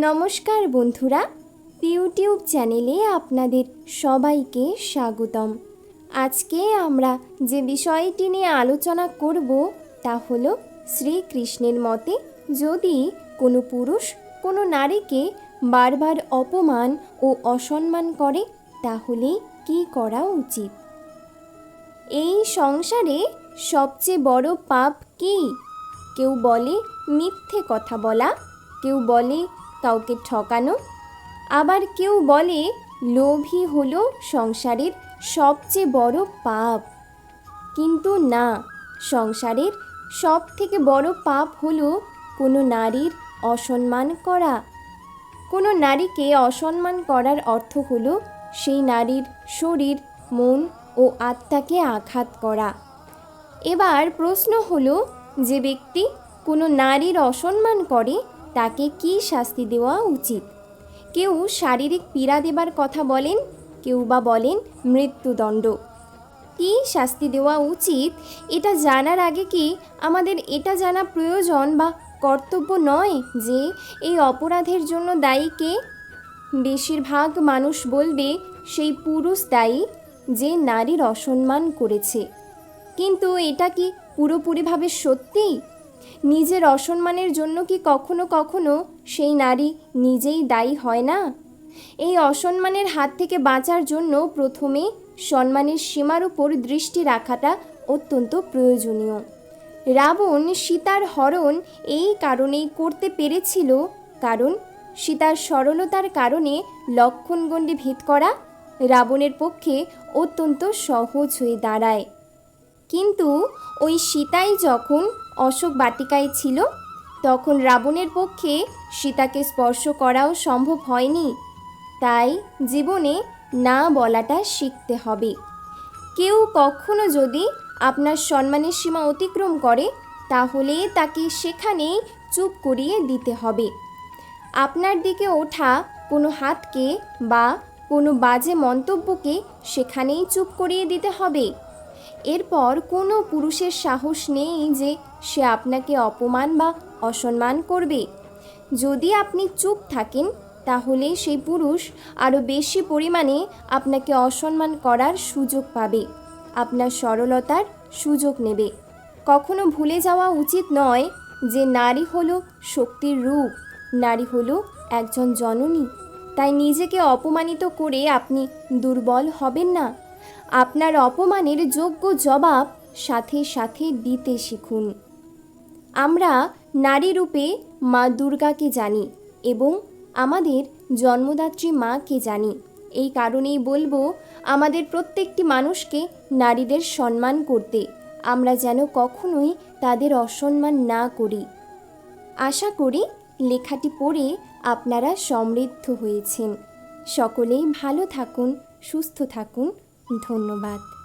নমস্কার বন্ধুরা, ইউটিউব চ্যানেলে আপনাদের সবাইকে স্বাগতম। আজকে আমরা যে বিষয়টি নিয়ে আলোচনা করব তা হল শ্রীকৃষ্ণের মতে যদি কোনো পুরুষ কোনো নারীকে বারবার অপমান ও অসম্মান করে, তাহলে কি করা উচিত? এই সংসারে সবচেয়ে বড় পাপ কি? কেউ বলে মিথ্যে কথা বলা, কেউ বলে কাউকে ঠকানো? আবার কেউ বলে লোভই হলো সংসারের সবচেয়ে বড় পাপ। কিন্তু না, সংসারের সব থেকে বড় পাপ হলো কোনো নারীর অসম্মান করা। কোনো নারীকে অসম্মান করার অর্থ হলো সেই নারীর শরীর, মন ও আত্মাকে আঘাত করা। এবার প্রশ্ন হলো, যে ব্যক্তি কোনো নারীর অসম্মান করে তাকে কি শাস্তি দেওয়া উচিত? কেউ শারীরিক পীড়া দেবার কথা বলেন, কেউ বা বলেন মৃত্যুদণ্ড। কি শাস্তি দেওয়া উচিত? এটা জানার আগে কি আমাদের এটা জানা প্রয়োজন বা কর্তব্য নয় যে এই অপরাধের জন্য দায়ী কে? বেশিরভাগ মানুষ বলবে, সেই পুরুষ দায়ী যে নারীর অসম্মান করেছে। কিন্তু এটা কি পুরোপুরিভাবে সত্যি? নিজের অসম্মানের জন্য কি কখনো কখনো সেই নারী নিজেই দায়ী হয় না? এই অসম্মানের হাত থেকে বাঁচার জন্য প্রথমে সম্মানের সীমার উপর দৃষ্টি রাখাটা অত্যন্ত প্রয়োজনীয়। রাবণ সীতার হরণ এই কারণেই করতে পেরেছিল কারণ সীতার সরলতার কারণে লক্ষণগণ্ডে ভেদ করা রাবণের পক্ষে অত্যন্ত সহজ হয়ে দাঁড়ায়। কিন্তু ওই সীতাই যখন অশোক বাটিকায় ছিল। তখন রাবণের পক্ষে সীতাকে স্পর্শ করাও সম্ভব হয়নি। তাই জীবনে না বলাটা শিখতে হবে। কেউ কখনো যদি আপনার সম্মানের সীমা অতিক্রম করে, তাহলে তাকে সেখানেই চুপ করিয়ে দিতে হবে। আপনার দিকে ওঠা কোনো হাতকে বা কোনো বাজে মন্তব্যকে সেখানেই চুপ করিয়ে দিতে হবে। এরপর কোনো পুরুষের সাহস নেই যে সে আপনাকে অপমান বা অসম্মান করবে। যদি আপনি চুপ থাকেন, তাহলে সেই পুরুষ আরও বেশি পরিমাণে আপনাকে অসম্মান করার সুযোগ পাবে। আপনার সরলতার সুযোগ নেবে। কখনো ভুলে যাওয়া উচিত নয় যে নারী হলো শক্তির রূপ, নারী হলো একজন জননী। তাই নিজেকে অপমানিত করে আপনি দুর্বল হবেন না। আপনার অপমানের যোগ্য জবাব সাথে সাথে দিতে শিখুন। আমরা নারী রূপে মা দুর্গাকে জানি এবং আমাদের জন্মদাত্রী মাকে জানি। এই কারণেই বলব, আমাদের প্রত্যেকটি মানুষকে নারীদের সম্মান করতে। আমরা যেন কখনোই তাদের অসম্মান না করি। আশা করি লেখাটি পড়ে আপনারা সমৃদ্ধ হয়েছেন। সকলেই ভালো থাকুন, সুস্থ থাকুন। ধন্যবাদ।